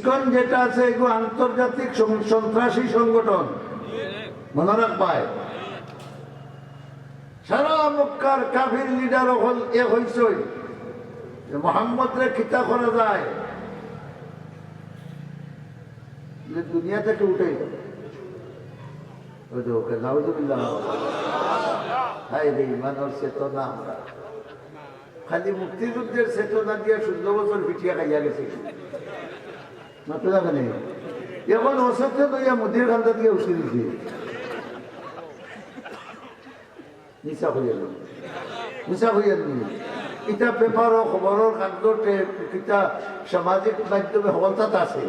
ISKCON যেটা আছে এগুলো আন্তর্জাতিক সন্ত্রাসী সংগঠন। মনে রাখবায় সারা মক্কার কাফির লিডার হল এ হইসই যে মোহাম্মদ রে খিতা করা যায়। যে দুনিয়া থেকে উঠে। ওই তো ওকে, নাউজুবিল্লাহ। হাই রে, ইমানের চেতনা। আমরা খালি মুক্তিযুদ্ধের চেতনা দিয়ে ষোলো বছর পিঠিয়া খাইয়া গেছে। এখন মুদির খান্তা দিয়ে উঠে দিছে সামাজিক মাধ্যমে আছে।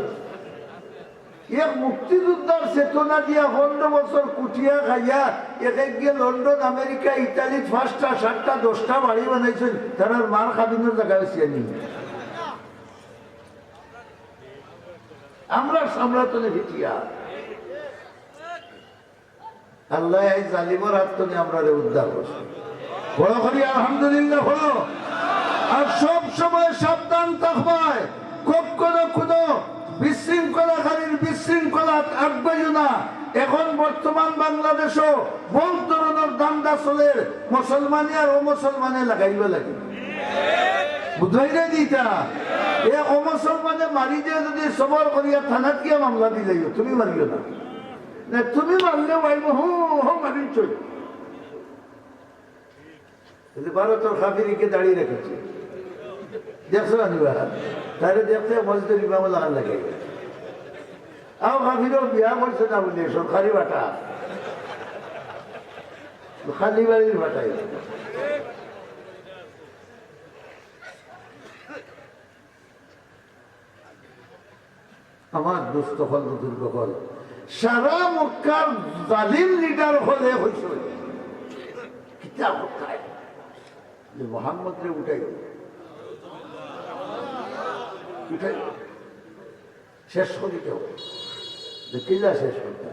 চেতনা দিয়া পনেরো বছর কুটিয়া খাইয়া একে গিয়ে লন্ডন আমেরিকা ইতালি পাঁচটা, সাতটা দশটা বাড়ি বানাইছেন তারা মার খাবিনের জায়গা হয়েছে আমরা সামলাতনে ভিটিয়া। আল্লাহ এই জালিমর হাত থেকে আমরা উদ্ধার করছি। বড় করি আলহামদুলিল্লাহ হলো আর সব সময় সাবধান থাকবায়। কখনো কোনো বিশৃঙ্খলাকারীর বিশৃঙ্খলা আটবাইও না। এখন বর্তমান বাংলাদেশও বহু ধরনের দান্দা চলে। মুসলমানি আর অমুসলমানে লাগাইব লাগে। বুঝাই দিতা এ অমুসলমানে মারি দিয়ে যদি সবর করিয়া থানাত গিয়া মামলা দিলে তুমি মারিও না। না, তুমি মারলে পাইব হু হু মারিন চল ভারতের খাবিরিকে দাঁড়িয়ে রেখেছে। দেখছ আনিবা তাহলে দেখতে মজদুরি মামলা লাগে। আও খাবিরও বিয়া করছে না বলে সরকারি বাটা খালি বাড়ির বাটাই আমার দুস্থ হল, দুর্গ হল। সারা মক্কার জালিম লিডার হলে হয়েছে কিতাব যে মোহাম্মদ রে উঠাই উঠাই শেষ করি কেউ? যে কিলা শেষ করতে?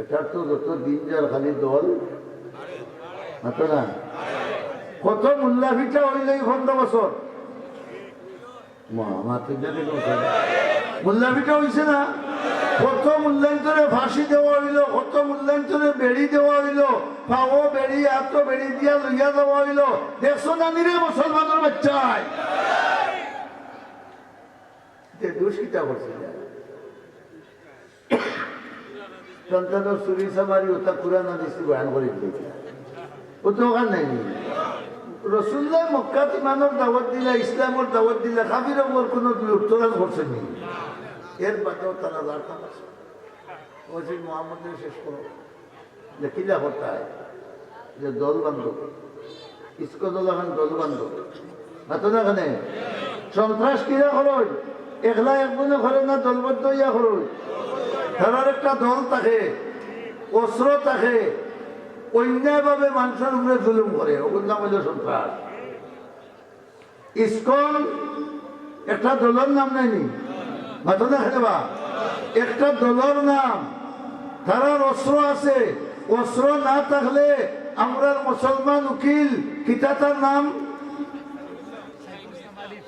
এটার তো যত দিন যার খালি দল। না? কত মূল্যা ভিটা হইলে পনেরো বছর। কত ফাঁসি কত দিয়া লইয়া দেওয়া হইল, দেখছ না নিরে মুসলমানের বাচ্চায়? যে দুষ্কৃতা করছে। সন্তানের চুরি সামারি, ওটা কুরানা বয়ান করে দিয়েছে। ও তো ওখান নাই। রসুল্লাহ মক্কাত ইমানের দাওয়াত দিলা, ইসলামের দাওয়াত দিলা খাবির ওপর কোনো লুপ্তরাজ করছে নি। এর বাদেও তারা জানতা আছে। বলছি মোহাম্মদের শেষ করো। যে কিলা করতে যে দল বান্ধব। ইস্কো দল এখন দল বান্ধব। না এখানে সন্ত্রাস কিরা খরচ একলা একজনে করে না দলবদ্ধ ইয়া খরচ তারার একটা দল থাকে, অস্ত্র থাকে অন্যায়ভাবে মানুষের উপরে জুলুম করে ওগুলো হইল সন্ত্রাস। ইস্কন একটা দলের নাম নেয়নি? মাথা দেখে দেবা একটা দলের নাম তারার অস্ত্র আছে, অস্ত্র না থাকলে আমরা মুসলমান উকিল কিতা তার নাম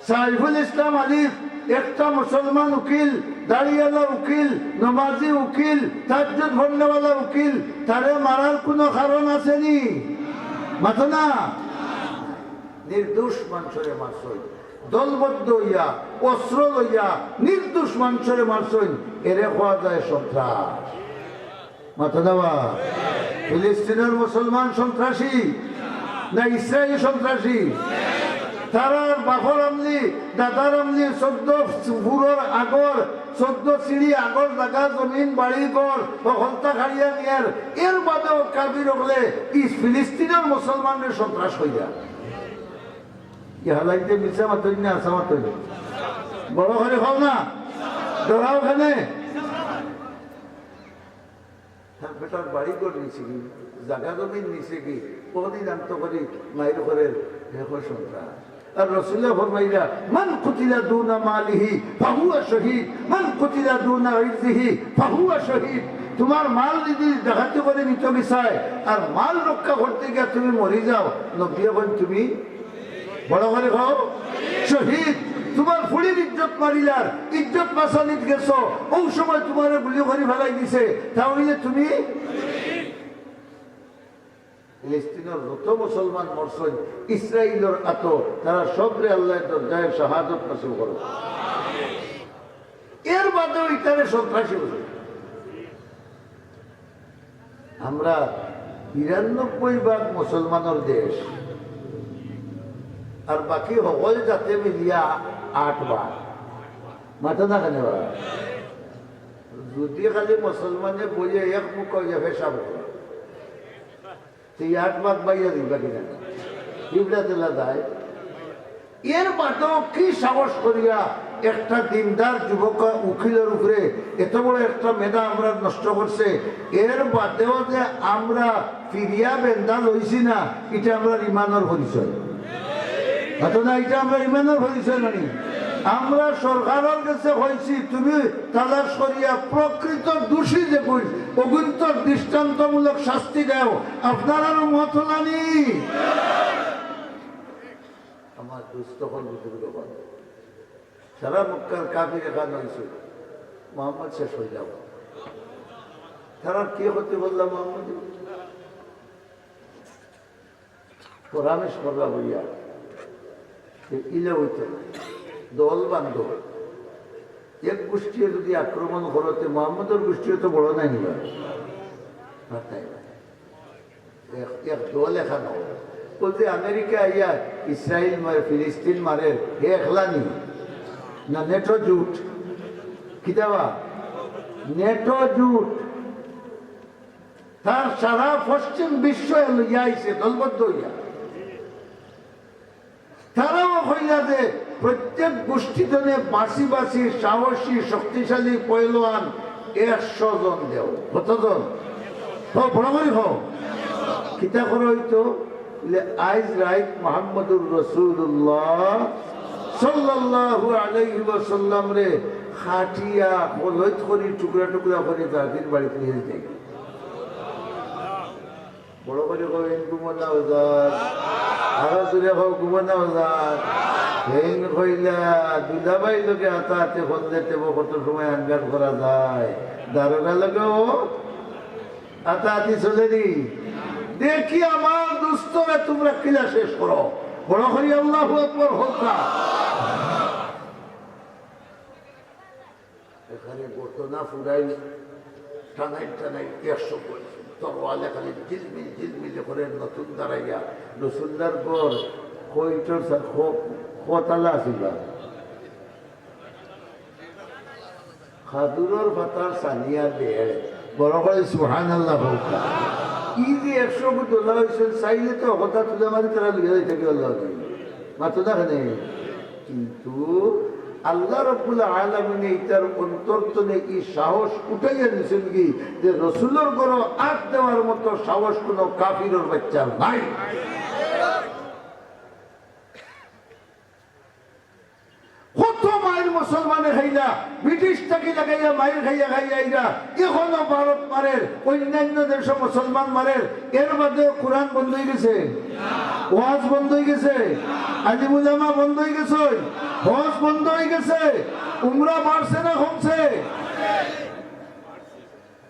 সাইফুল ইসলাম আলিফ, একটা মুসলমান উকিল, দাঁড়িয়ালা উকিল, নমাজি উকিল তাজ্জুদ ভন্ডওয়ালা উকিল, তারে মারার কোনো কারণ আসেনি। মাথো না? নির্দোষ মানুষরে মারছই দলবদ্ধ হইয়া, অস্ত্র লইয়া, নির্দোষ মানুষরে মারছই এরে হওয়া যায় সন্ত্রাস। মাথা দেওয়া ফিলিস্তিনের মুসলমান সন্ত্রাসী? না ইসরায়েলি সন্ত্রাসী? তারার বাপর আমলি দাদার আমলি চোদ্দ ফুরর আগর চোদ্দ সিঁড়ি আগর জাগা জমিন বাড়ি ঘর হলতা খাড়িয়া নিয়ার এর বাদেও কাবির ইস ফিলিস্তিনের মুসলমানের সন্ত্রাস হইয়া ইহালাইতে মিশা মাতই না আসা মাতই বড় ঘরে খাও না? ডরাও ওখানে তার বেটার বাড়ি করে নিছে কি? জাগা জমিন নিছে কি? কদিন আন্ত করি মায়ের ঘরের সন্ত্রাস আর রসুল্লাহ ফরমাইরা মান কুতিলা দুনা মালিহি ফাহুয়া শহীদ, মান কুতিলা দুনা ইরদিহি ফাহুয়া শহীদ। তোমার মাল যদি দেখাতে করে নিতে বিষয় আর মাল রক্ষা করতে গিয়ে তুমি মরে যাও নবিয়া বল তুমি বড় করে খাও শহীদ। তোমার ফুলির ইজ্জত মারিলার, ইজ্জত বাঁচানিত গেছো। ওই সময় তোমার গুলি করে ফেলাই দিছে। তাহলে তুমি ফিলিস্তিনের যত মুসলমান মরছেন ইসরায়েলের আত তারা সবরে আল্লাহ দরজায় শাহাদত নসিব এর সন্ত্রাসী আমরা বিরানব্বই ভাগ মুসলমানের দেশ, আর বাকি সকল জাতে মিলিয়া আট ভাগ। মাথা না কেন যদি খালি মুসলমানে বলে এক মুখ হেসাব করে তুই আট ভাগ বাইয়া দিবা কিনা দিবলা দিলা যায়। এর বাদেও কি সাহস করিয়া একটা দিনদার যুবক উকিলের উপরে এত বড় একটা মেধা আমরা নষ্ট করছে, এর বাদেও যে আমরা ফিরিয়া বেন্দা লইছি না, এটা আমরা ইমানের পরিচয়। না, এটা আমরা ইমানের পরিচয় নানি। আমরা সরকারের কাছে হয়েছি, তুমি তালাশ করিয়া প্রকৃত দোষী যে কই, অগুন্তর দৃষ্টান্তমূলক শাস্তি দাও। আপনার মত নানি। আমার দুস্থ সারা মক্কার কাফি রেখা নইছে মোহাম্মদ শেষ হয়ে যাব। তারা কে হতে বললাম মোহাম্মদ? পরামেশ করলা বইয়া ইলে হইতে। দল বান্ধব। এক গোষ্ঠী যদি আক্রমণ করতে মোহাম্মদের গোষ্ঠী তো বড় নাই নিবা। এক- দল বলতে আমেরিকা ইয়া ইসরায়েল মারে ফিলিস্তিন মারে হে না, নেটো জুট। কিতাবা নেটো জুট। তার সারা পশ্চিম বিশ্ব লইয়া দলবদ্ধ হইয়া তারাও প্রত্যেক গোষ্ঠীজনে বাসি বাসি সাহসী, শক্তিশালী পয়লোয়ান একশো জন দেও। কতজন হো বড় করে হো কিতা করে হইতো? আইজ রাইট মোহাম্মদুর রসুল্লাহ সাল্লাল্লাহু আলাইহি ওয়াসাল্লাম রে খাটিয়া কলইত করি, টুকরা টুকরা করে, দাদির বাড়ি ফিরে যাই বড় করে কবেন কুমনা ওজার আরও দূরে হোক কুমনা ওজার হেন কইলা দুলাবাই লোকে হাতে হাতে ফোন দিতে কত সময় আনগার করা যায়? দারোগা লোকেও হাতাহাতি চলে দি দেখি আমার দুস্তরে তোমরা কিলা শেষ করো। বড় করি আল্লাহ আকবর হোক না। এখানে ঘটনা ফুরাই টানাই টানাই একশো তরওয়ালে খালি ঝিলমিল ঝিলমিল করে নতুন দাঁড়াইয়া। রসুল্লার পর কইটর করে সুহান আল্লাহ হোক ই যে একশো তো থাকে দেখে কিন্তু আল্লাহ রব্বুল আলমিনে ইটার অন্তর্তনে এই সাহস উঠাইয়া দিয়েছেন কি? যে রসুলের কোনো আট দেওয়ার মতো সাহস কোনো কাফিরের বাচ্চার নাই কত মায়ের মুসলমানে খাইলা ব্রিটিশ থাকি লাগাইয়া মায়ের খাইয়া খাইয়া আইরা এখনও ভারত মারের, অন্যান্য দেশে মুসলমান মারের, এর মধ্যে কোরআন বন্ধ হয়ে গেছে। ওয়াজ বন্ধ হয়ে গেছে। আলিমুলামা বন্ধ হয়ে গেছে। হজ বন্ধ হয়ে গেছে। উমরা বাড়ছে না কমছে।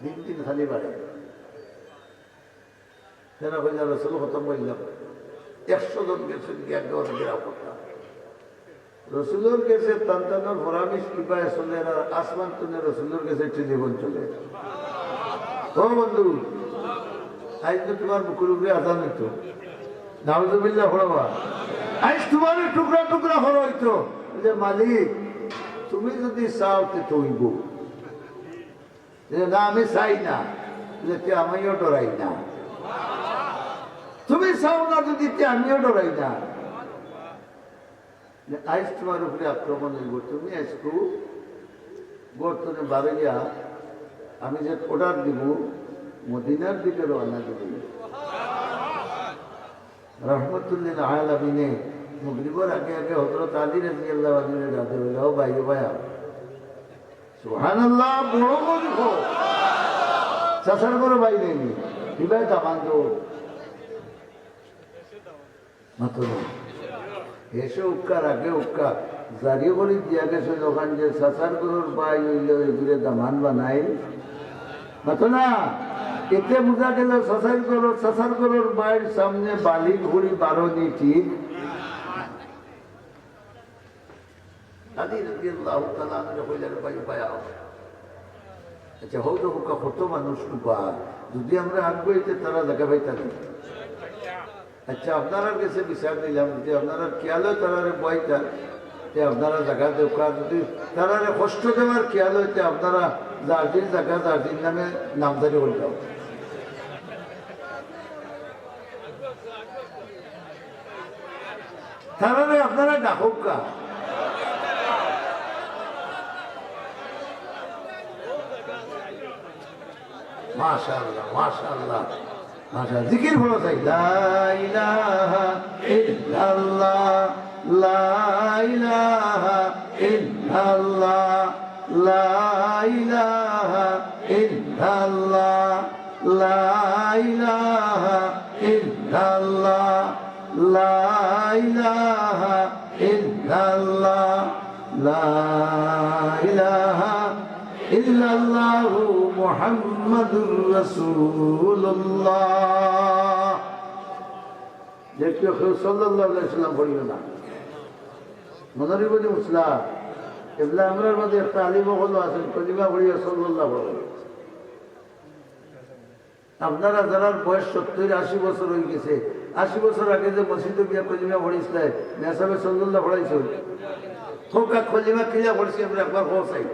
দিন দিন খালি বাড়ে। কেন কইলা রসুল খতম করলাম একশো জন গেছেন জ্ঞান দেওয়ার নিরাপত্তা। রসুলোর কাছে তান্তানোর ফরামিশ কিপায় চলে আর আসমান তুলে রসুলোর কাছে টেলিফোন চলে। ও বন্ধু আজ তো তোমার মুখের উপরে আসান হইতো। নাউজুবিল্লাহ হরবা আজ তোমার টুকরা টুকরা হর হইতো। যে মালিক, তুমি যদি চাও তে তৈব। না, আমি চাই না, যে তে আমিও ডরাই না। তুমি চাও না যদি তে আমিও ডরাই না। যে আইস তোমার উপরে আক্রমণ হইব, তুমি আজকু গর্তনে বাড়াইয়া আমি যে অর্ডার দিব, মদিনার দিকে রওনা দিব। রহমতুল্লিল আলামিনে মুগরিবর আগে আগে হজরত আলী রাজি আল্লাহ আলীর রাতে ও ভাই ভাইয়া, সুবহানাল্লাহ, বড় গরিব চাষার করে ভাই নেই তামান তো মাত্র এসে উক্কা আগে উক্কা। জারি করে দিয়া গেছে দোকান যে সাসার গরুর বাই হইলে ওইগুলো দামান বানাই মাতো না? এতে বোঝা গেল সাসার গরুর সাসার গরুর বাইর সামনে বালি ঘুড়ি বারো ভাই আচ্ছা হৌ তো হুকা কত মানুষ হুকা যদি আমরা আগ্রহীতে তারা দেখা পাই থাকি আচ্ছা আপনার কাছে বিচার দিলাম, যে আপনারা খেয়ালও তারারে বইতা তে আপনারা জায়গা দেওয়া যদি তারারে কষ্ট দেওয়ার খেয়াল হইতে আপনারা জার্জির জায়গা জার্জির নামে নামদারি যাও তারারে আপনারা ডাকুক কা। মাশাআল্লাহ মাশাআল্লাহ। মাশা জিকির বলো চাই। লা ইল্লাল্লাহ মুহাম্মাদুর রাসূলুল্লাহ। দেখো কেউ সাল্লাল্লাহু আলাইহি সাল্লাম পড়িও না। মনারি বলি মুসলা এগুলা আমরার মধ্যে একটা আলিম হলো আছেন কলিমা পড়িয়া সাল্লাল্লাহু আলাইহি আপনারা যারা বয়স সত্তর, আশি বছর হয়ে গেছে, আশি বছর আগে যে মসজিদে গিয়া কলিমা পড়িছিল, নেশাবে সাল্লাল্লাহ পড়াইছ হোক কলিমা কিলা পড়ছি, আমরা একবার পৌঁছাই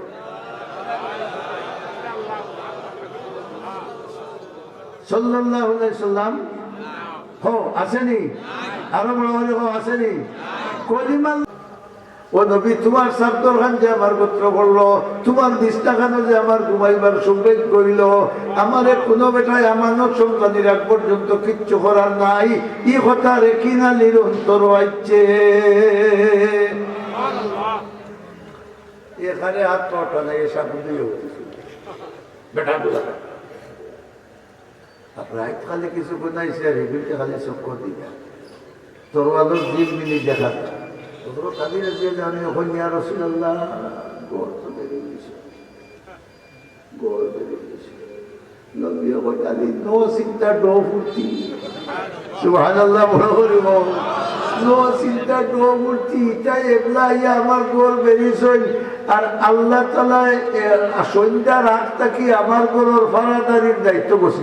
যে আমার আমার কোনো রাখ পর্যন্ত কিচ্ছু করার নাই। ই কথা রেখি না নিরন্তর আইছে। এখানে হাত পাটা নাই এসা বুঝে। বেটা রাইত খালি কিছু গুনাইছে আর এগুলিতে খালি চক্কর দিবা দিন মিনি দেখা তোর কালি রাজি আমি ওখানে ইয়া রসুল্লাহ গোর তো বেরিয়ে গেছে। গোর বেরিয়ে গেছে। নবী ওখানে কালি নো চিন্তা ডো ফুর্তি সুবহানাল্লাহ বড় করিব নো চিন্তা ডো ফুর্তি তাই এগুলা ইয়া আমার গোর বেরিয়েছেন। আর আল্লাহ সন্ধ্যা রাত থাকি আমার গোর ফারাদারির দায়িত্ব বসে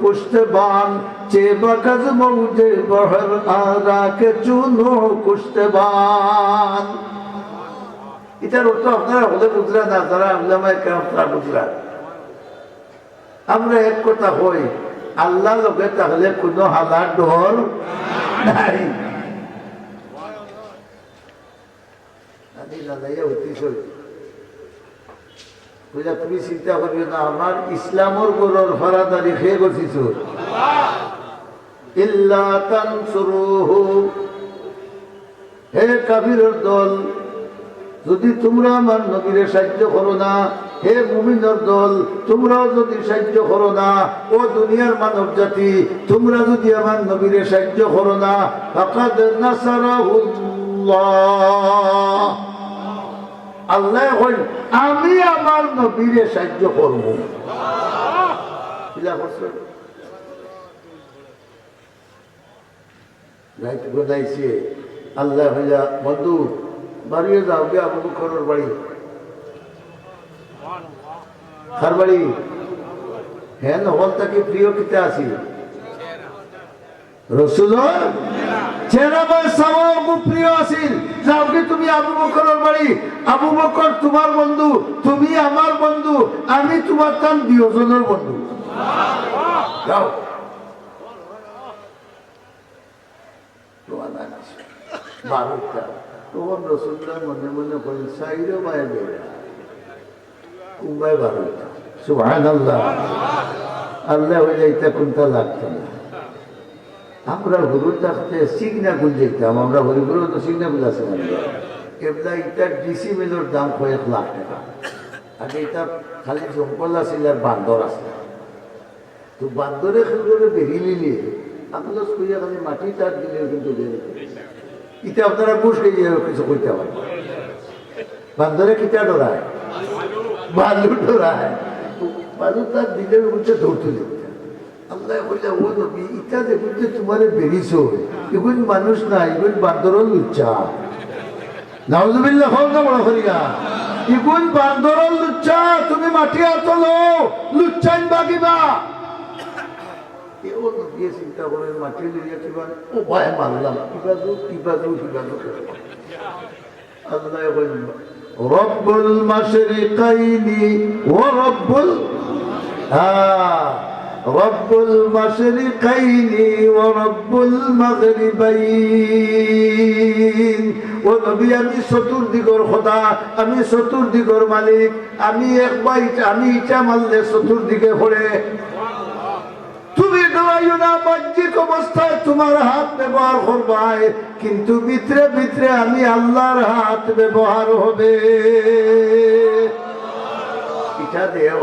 পুষ্টবান যে বগজ মৌজে বহর রাখে চুনো কুষ্টবান এটার অর্থ আপনারা হলে বুঝরা না তারা আল্লামায় কেন তারা বুঝরা আমরা এক কথা হই, আল্লাহ লোকে তাহলে কোনো হালার ডর নাই। তুমি চিন্তা না হে দল যদি তোমরা আমার নবীরে সাহায্য করো না, হে মুমিনের দল, তোমরাও যদি সাহায্য করো না, ও দুনিয়ার মানব জাতি, তোমরা যদি আমার নবীরে সাহায্য করো না আল্লাহ কই আমি আমার নবীরে সাহায্য করব। আল্লাহ ভাইয়া বন্ধু বাড়িয়ে যাও গে আবু বকরের বাড়ি। কার বাড়ি? হ্যাঁ নহল তাকে প্রিয় কিতে আছি? রসুলর চেহারা প্রিয় যাও কি তুমি আবু বকরের বাড়ি। আবু বকর তোমার বন্ধু, তুমি আমার বন্ধু, আমি তোমার তান দুজনের বন্ধু। যাও। তখন মনে মনে করেন, সাইরো মায়ের বেড়া কুম্বাই বারোটা সুহান আল্লাহ আল্লাহ যাইতে কোনটা লাগতো না। আমরা থাকতে সিগনা গুল যেতাম আমরা হরিগুরু তো সিগনা গুল আছে এবলা ইটার ডিসি মিলের দাম কয়েক লাখ টাকা। আগে এটা খালি জঙ্গল আছিল আর বান্দর আছে। তো বান্দরে খেলবে বেরিয়ে নিলে আপনার খালি মাটি তার দিলে কিন্তু বেরিয়ে ইটা আপনারা বুঝ গিয়ে কিছু কইতে পারেন বান্দরে কিটা ডরায় বালু ডরায় বালু তার দিলের মধ্যে ধরতে দিতে আল্লাহ বললে ও নবী ইটা দেখুন যে তোমার বেরিয়েছ এগুন মানুষ না এগুন বান্দরও লুচ্চা। নাউজুবিল্লাহ হল না বড় করিয়া ইগুন বান্দরও লুচ্চা, তুমি মাটি আতলো। লুচ্চাইন বাগিবা। এও নদিয়ে চিন্তা করেন মাটি লিয়ে কিবা। ও ভয় মারলাম কিবা দু কিবা দু কিবা দু আল্লাহ বলল রব্বুল মাশরিকাইনি ওয়া রব্বুল হ্যাঁ রব্বুল মাশরিকাইনি ওয়া রব্বুল মাগরিবাইন। ও নবী, আমি চতুর্দিগর খোদা, আমি চতুর্দিগর মালিক। আমি একবার আমি ইটা মারলে চতুর্দিকে পড়ে বাহ্যিক অবস্থায় তোমার হাত ব্যবহার করবাই, কিন্তু ভিতরে ভিতরে আমি আল্লাহর হাত ব্যবহার হবে। এটা দেও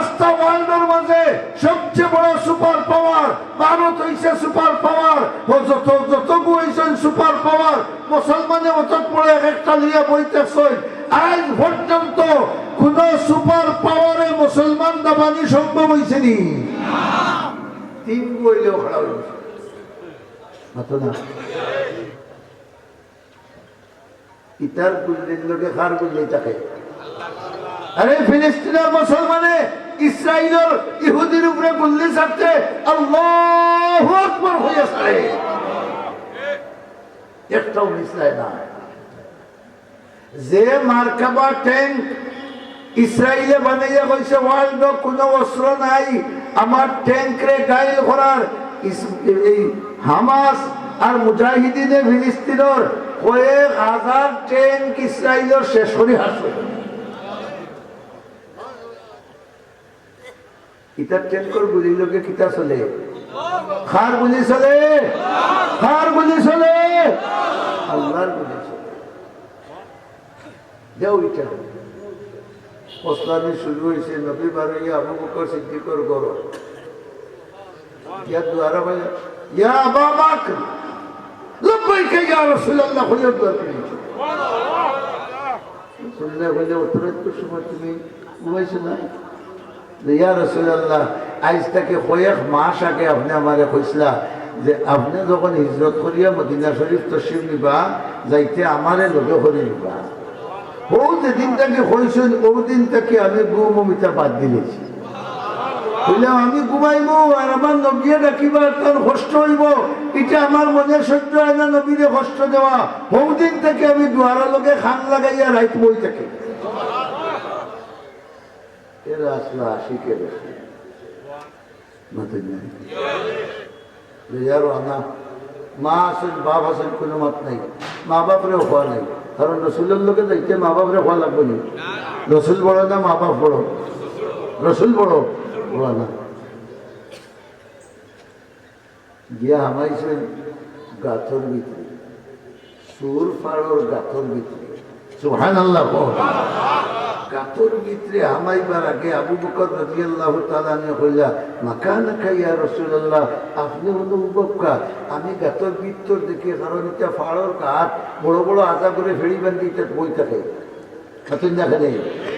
সবচেয়ে বড় সুপার পাওয়ার, ভারত হইছে সুপার পাওয়ার। ও যত যত হইছেন সুপার পাওয়ার মুসলমানে অতক পড়ে এক একটা লিয়া বইতেছেন। আজ পর্যন্ত কোন সুপার পাওয়ারে মুসলমান দাবানি সম্ভব হয়েছে নি? তিন বইলেও হয়েছে মাতো না? ইতার গুল্লির লোকে খার গুল্লি থাকে। আরে ফিলিস্তিনের মুসলমানে ইসরায়েলের ইহুদির উপরে গুল্লি ছাড়তে আল্লাহ আকবর হয়ে ছাড়ে একটাও মিশলায় না যে মার্কাবা ট্যাঙ্ক ইসরায়েলে বানাইয়া কইছে, ওয়ার্ল্ড কোনো অস্ত্র নাই, আমার ট্যাঙ্করে গাইল করার এই হামাস আর মুজাহিদিনে ফিলিস্তিনের কয়েক হাজার ট্যাঙ্ক ইসরায়েলের শেষ করে হাসবে ইটার ট্যাঙ্কর গুলি লোকে কিতা চলে? খার গুলি চলে? খার গুলি চলে? আল্লাহর গুলি চলে। দেও ইটা প্রস্তাবে শুরু হয়েছে নবী বারো আবু বকর সিদ্দিকর গর ইয়া দুয়ারা ভাই ইয়া আবা বকর লব্বাইক ইয়া রাসূলুল্লাহ হইয়া দুয়া করেছে শুনলে হইলে উত্তরের তো সময় তুমি ঘুমাইছো না? যে, ইয়া রাসূলুল্লাহ, আজ থেকে কয়েক মাস আগে আপনি আমারে কইসলা যে, আপনি যখন হিজরত করিয়া মদিনা শরীফ তসিম নিবা, যাইতে আমারে লগে করে নিবা। ও যেদিন থেকে হয়েছেন ও দিন থেকে আমি ঘুম অমিতা বাদ দিলেছি বললাম আমি ঘুমাইবো আর আমার নবীয়ে ডাকিবার তার কষ্ট হইব। এটা আমার মনে সহ্য হয় না নবীরে কষ্ট দেওয়া। বহুদিন থেকে আমি দুয়ারা লোকে খান লাগাইয়া রাইত বই থাকে। এরা আশিকের মাতের নাই রেজারও আনা, মা আসেন বাপ আসেন কোনো মত নাই। মা বাপরে হওয়া নাই। কারণ রসুলের লোকে দেখতে মা বাপরে হওয়া লাগবে না। রসুল বড় না, মা বাপ বড়? রসুল বড়? বড় না। গিয়া হামাইছেন গাথর ভিতরে। সুর ফাড়র গাথর ভিতরে। গাথর ভিতরে হামাইবার আগে আবু বকর রাদিয়াল্লাহু তাআলা নে কইলা মাকানা খাইয়া রাসূলুল্লাহ, আপনি হলো উবক্কা আমি গাথর ভিতর দেখি কারণ এটা ফাড়র গাত বড় বড় আদা করে ফেড়ি বান্ধি এটা বই থাকে।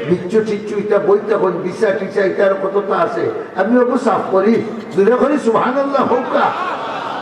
বিচ্ছু টিচ্ছু এটা বই তখন, বিছা টিচা এটার কতটা আছে? আমি ওকে সাফ করি। দূরে করি, সুবহানাল্লাহ, হোকা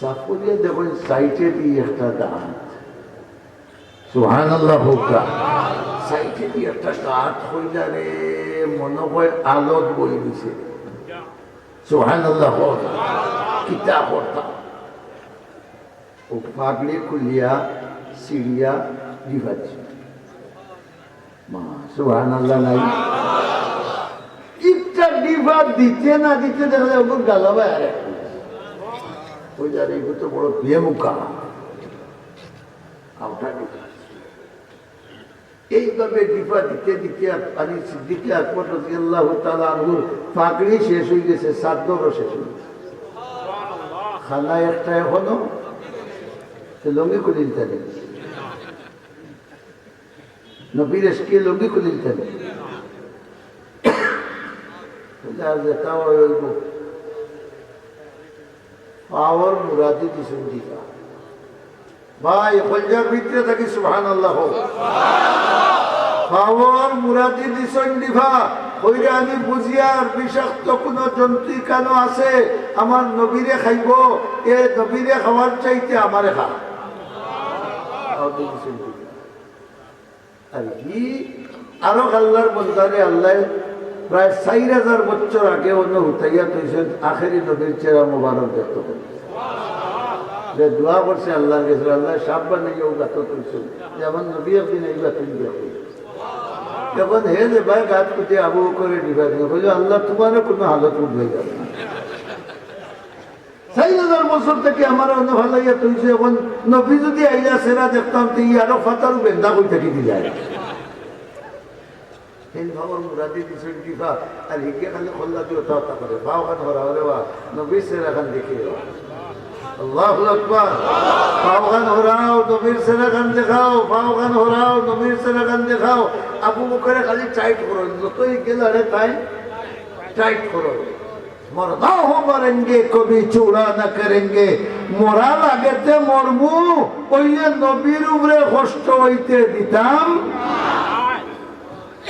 সাফ করিয়া দেখুন সাইটে দিয়ে একটা দাঁত। সুহান আল্লাহ হোকা সাইটে দিয়ে একটা দাঁত হইলা রে, মনে হয় আলোত বই দিছে। সুহান আল্লাহ হোক কিতাব হতা ও পাগড়ি খুলিয়া সিঁড়িয়া দিবাচ্ছি মা সুহান নাই। একটা ডিভা দিতে না দিতে দেখা যায় ওগুলো গালাবা আর। ওই যার এগুলো তো বড় বেমুখা। আউটা ডিভা এইভাবে ডিপা দিতে দিতে আমি সিদ্দিকে আকবর রাদিয়াল্লাহু তাআলা আনহু পাগড়ি শেষ হয়ে গেছে সাদ্দরও শেষ হয়ে গেছে। খানা একটা এখনও লঙ্গি খুলে দিতে নেই নবীর এসকে লঙ্গি খুলে দিতে নেই যেতাও হইব পাওয়ার মুরাদি দিছুন দিকা ভাই কলজার ভিতরে থাকি সুবহান আল্লাহ পাওয়ার মুরাদি দিছুন দিভা কইরা আমি বুঝিয়ার বিষাক্ত কোন জন্তু কেন আছে? আমার নবীরে খাইব, এ নবীরে খাওয়ার চাইতে আমারে খা। আর কি? আরও আল্লাহর বন্ধারে আল্লাহ প্রায় চার হাজার বছর আগে অন্য হুতাইয়া তৈছেন আখেরি নদীর চেরা মোবারক পারি যে দোয়া করছে আল্লাহর কাছে, আল্লাহ বানিয়ে ও গাত তৈছেন যেমন নবী একদিন এই গাত যখন হে যে ভাই গাছ কুটে আবু করে বলল আল্লাহ তোমারও কোনো হালত উঠবে যাবে চার হাজার বছর থেকে আমার অন্য ভালো ইয়া তৈছে এখন নবী যদি আইয়া সেরা দেখতাম তো ই আরও ফাতারও বেন্দা বই থাকি যায় ভাবার মুরাদি দিছেন খা? আর হিকে খালি খোল্লা দিয়ে হত্যা করে। বাও হাত ধরা হলে বা নবীর সেরা খান দেখে আল্লাহ আকবার। পাও গান হরাও, নবীর সেরা গান দেখাও। পাও গান হরাও, নবীর সেরা গান দেখাও। আবু বকরে খালি টাইট করো। যতই গেলারে তাই টাইট করো। মরদা হো মরেঙ্গে কবি চূড়া না করেঙ্গে মরা লাগেতে মরমু ওইলে নবীর উপরে কষ্ট হইতে দিতাম। না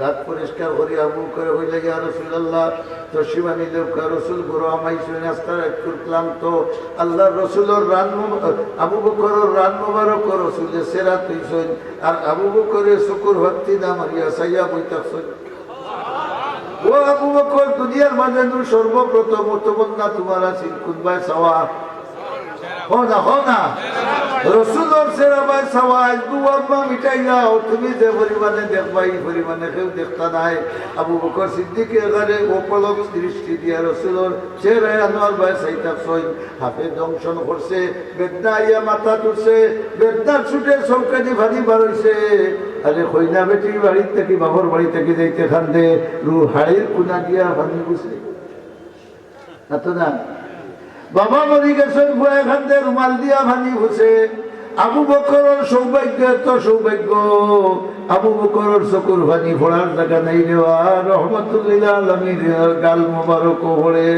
রাত পরিষ্কার করি আবু করে হইলে গিয়া রসুল্লাহ তসিমা নিল রসুল গুরু আমাই শুনে আস্তা করলাম ক্লান্ত। আল্লাহ রসুলোর রান আবু বকর রান মোবারক রসুলের সেরা তুই শোন। আর আবু বকরের শুকুর ভক্তি না মারিয়া সাইয়া বইতাক শোন। ও আবু বকর, দুনিয়ার মাঝে নু সর্বপ্রথম তমন্না তোমার আছেন কুনবায় সাওয়া হো না হো না। রসুলোর সেরাবাই সবাই দুয়াম্মা মিটাই যাও তুমি যে পরিমাণে দেখবা, এই পরিমাণে নাই। আবু বকর সিদ্দিকের ঘরে ওপলক দৃষ্টি দিয়া রসুলোর চেহারায় আনোয়ার ভাই সাইতাব সই হাফে দংশন করছে। বেদনা ইয়া মাথা তুলছে, বেদনার ছুটে চৌকানি ভানি বাড়ইছে আরে কইনা বেটির বাড়ির থেকে বাবর বাড়ি থেকে যাইতে খান্দে রু হাড়ির কুনা দিয়া ভানি বুঝে। না বাবা মরি গেছেন ভুয়া খান্দে রুমাল দিয়া ভাঙি বসে আবু বকরের সৌভাগ্য, এত সৌভাগ্য। আবু বকরের চকুর ভাঙি ফোড়ার জায়গা নেই রেওয়া রহমতুল্লাহ আলমীর গাল মোবারক ভরে